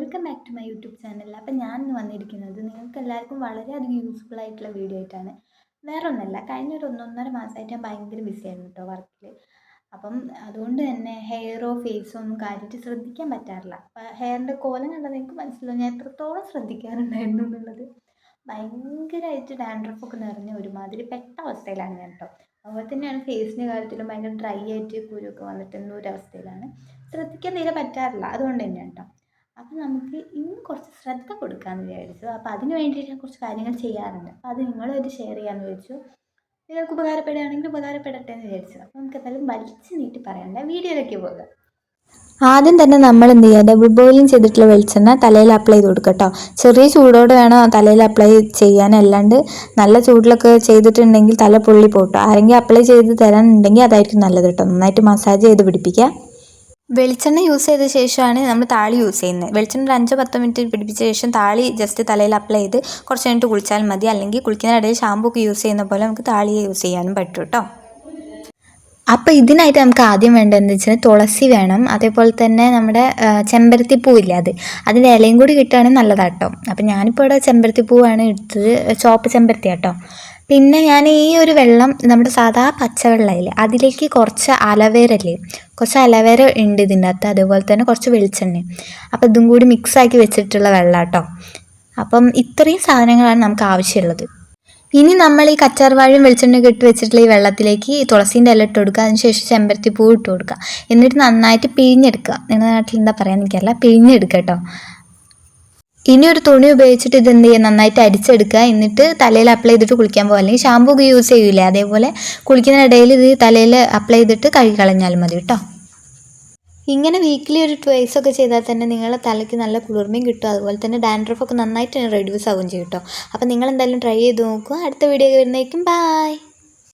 Welcome back to my YouTube channel. അപ്പം ഞാൻ ഇന്ന് വന്നിരിക്കുന്നത് നിങ്ങൾക്ക് എല്ലാവർക്കും വളരെയധികം യൂസ്ഫുൾ ആയിട്ടുള്ള വീഡിയോ ആയിട്ടാണ്. വേറെ ഒന്നല്ല കഴിഞ്ഞ ഒരു ഒന്നൊന്നര മാസമായിട്ട് ഞാൻ ഭയങ്കര ബിസി ആയിരുന്നു കേട്ടോ വർക്കിൽ അപ്പം അതുകൊണ്ട് തന്നെ ഹെയറോ ഫേസോ ഒന്നും കാര്യമായിട്ട് ശ്രദ്ധിക്കാൻ പറ്റാറില്ല. അപ്പം ഹെയറിന്റെ കോലം കണ്ടാൽ നിങ്ങൾക്ക് മനസ്സിലാവും ഞാൻ എത്രത്തോളം ശ്രദ്ധിക്കാറുണ്ടായിരുന്നു എന്നുള്ളത്. ഭയങ്കരമായിട്ട് ഡാൻഡ്രഫൊക്കെ നിറഞ്ഞ ഒരുമാതിരി പെട്ട അവസ്ഥയിലാണ് ഞാൻ കേട്ടോ അതുപോലെ തന്നെയാണ് ഫേസിന്റെ കാര്യത്തിലും ഭയങ്കര ഡ്രൈ ആയിട്ട് കുരുവൊക്കെ വന്നിട്ട് എന്തോ ഒരു അവസ്ഥയിലാണ്. ശ്രദ്ധിക്കാൻ തീരെ പറ്റാറില്ല. അതുകൊണ്ട് തന്നെയാണ് കേട്ടോ അപ്പം നമുക്ക് ഇന്ന് കുറച്ച് ശ്രദ്ധ കൊടുക്കാമെന്ന് വിചാരിച്ചു. അപ്പോൾ അതിന് വേണ്ടിയിട്ട് ഞാൻ കുറച്ച് കാര്യങ്ങൾ ചെയ്യാറുണ്ട്. അപ്പോൾ അത് നിങ്ങളുമായിട്ട് ഷെയർ ചെയ്യാമെന്ന് വിചാരിച്ചു. നിങ്ങൾക്ക് ഉപകാരപ്പെടുകയാണെങ്കിൽ ഉപകാരപ്പെടട്ടെ എന്ന് വിചാരിച്ചു. അപ്പോൾ നമുക്ക് എന്തായാലും വലിച്ചു നീട്ടി പറയണ്ട വീഡിയോയിലേക്ക് പോകാം. ആദ്യം തന്നെ നമ്മൾ എന്ത് ചെയ്യുക ഡബിൾ ബോയിലിംഗ് ചെയ്തിട്ടുള്ള വെളിച്ചെണ്ണ തലയിൽ അപ്ലൈ ചെയ്ത് കൊടുക്കുക കേട്ടോ ചെറിയ ചൂടോടെ വേണം തലയിൽ അപ്ലൈ ചെയ്യാൻ. അല്ലാണ്ട് നല്ല ചൂടിലൊക്കെ ചെയ്തിട്ടുണ്ടെങ്കിൽ തല പൊള്ളി പോട്ടോ. ആരെങ്കിലും അപ്ലൈ ചെയ്ത് തരാനുണ്ടെങ്കിൽ അതായിരിക്കും നല്ലത് കേട്ടോ നന്നായിട്ട് മസാജ് ചെയ്ത് പിടിപ്പിക്കുക. വെളിച്ചെണ്ണ യൂസ് ചെയ്ത ശേഷമാണ് നമ്മൾ താളി യൂസ് ചെയ്യുന്നത്. വെളിച്ചെണ്ണ ഒരു അഞ്ചോ പത്തോ മിനിറ്റ് പിടിപ്പിച്ച ശേഷം താളി ജസ്റ്റ് തലയിൽ അപ്ലൈ ചെയ്ത് കുറച്ച് കഴിഞ്ഞിട്ട് കുളിച്ചാൽ മതി. അല്ലെങ്കിൽ കുളിക്കുന്നതിനിടയിൽ ഷാമ്പൂ ഒക്കെ യൂസ് ചെയ്യുന്ന പോലെ നമുക്ക് താളിയെ യൂസ് ചെയ്യാനും പറ്റും കേട്ടോ അപ്പോൾ ഇതിനായിട്ട് നമുക്ക് ആദ്യം വേണ്ടതെന്ന് വെച്ചാൽ തുളസി വേണം. അതേപോലെ തന്നെ നമ്മുടെ ചെമ്പരത്തി പൂവില്ലേ അത്. അതിന്റെ ഇലയും കൂടി കിട്ടുകയാണെങ്കിൽ നല്ലതാട്ടോ അപ്പോൾ ഞാനിപ്പോൾ ഇവിടെ ചെമ്പരത്തി പൂവാണ് എടുത്തത് ചോപ്പ് ചെമ്പരത്തി കേട്ടോ പിന്നെ ഞാൻ ഈ ഒരു വെള്ളം നമ്മുടെ സാധാ പച്ചവെള്ളമില്ലേ അതിലേക്ക് കുറച്ച് അലവേരല്ലേ കുറച്ച് അലവേര ഉണ്ട് ഇതിന്റെ അകത്ത് അതുപോലെ തന്നെ കുറച്ച് വെളിച്ചെണ്ണ. അപ്പോൾ ഇതും കൂടി മിക്സാക്കി വെച്ചിട്ടുള്ള വെള്ളം കേട്ടോ അപ്പം ഇത്രയും സാധനങ്ങളാണ് നമുക്ക് ആവശ്യമുള്ളത്. ഇനി നമ്മൾ ഈ കച്ചാർവാഴയും വെളിച്ചെണ്ണയും ഇട്ട് വെച്ചിട്ടുള്ള ഈ വെള്ളത്തിലേക്ക് തുളസീന്റെ ഇല ഇട്ട് കൊടുക്കുക അതിനുശേഷം ചെമ്പരത്തി പൂ ഇട്ട് കൊടുക്കുക. എന്നിട്ട് നന്നായിട്ട് പിഴിഞ്ഞെടുക്കുക. നിങ്ങളുടെ നാട്ടിൽ എന്താ പറയാൻ എനിക്കല്ല പിഴിഞ്ഞെടുക്കുക കേട്ടോ. ഇനി ഒരു തുണി ഉപയോഗിച്ചിട്ട് ഇത് എന്ത് ചെയ്യുക? നന്നായിട്ട് അരിച്ചെടുക്കുക. എന്നിട്ട് തലയിൽ അപ്ലൈ ചെയ്തിട്ട് കുളിക്കാൻ പോകുക അല്ലെങ്കിൽ ഷാമ്പൂ ഒക്കെ യൂസ് ചെയ്യൂലേ? അതേപോലെ കുളിക്കുന്ന ഇടയിൽ ഇത് തലയിൽ അപ്ലൈ ചെയ്തിട്ട് കഴുകി കളഞ്ഞാൽ മതി കേട്ടോ. ഇങ്ങനെ വീക്കിലി ഒരു ട്വൈസ് ഒക്കെ ചെയ്താൽ തന്നെ നിങ്ങളുടെ തലയ്ക്ക് നല്ല കുളിർമയും കിട്ടും. അതുപോലെ തന്നെ ഡാൻഡ്രഫ് ഒക്കെ നന്നായിട്ട് റെഡ്യൂസ് ആവുകയും ചെയ്യും കേട്ടോ. അപ്പോൾ നിങ്ങൾ എന്തായാലും ട്രൈ ചെയ്ത് നോക്കുക. അടുത്ത വീഡിയോ വരുന്നേക്കും ബൈ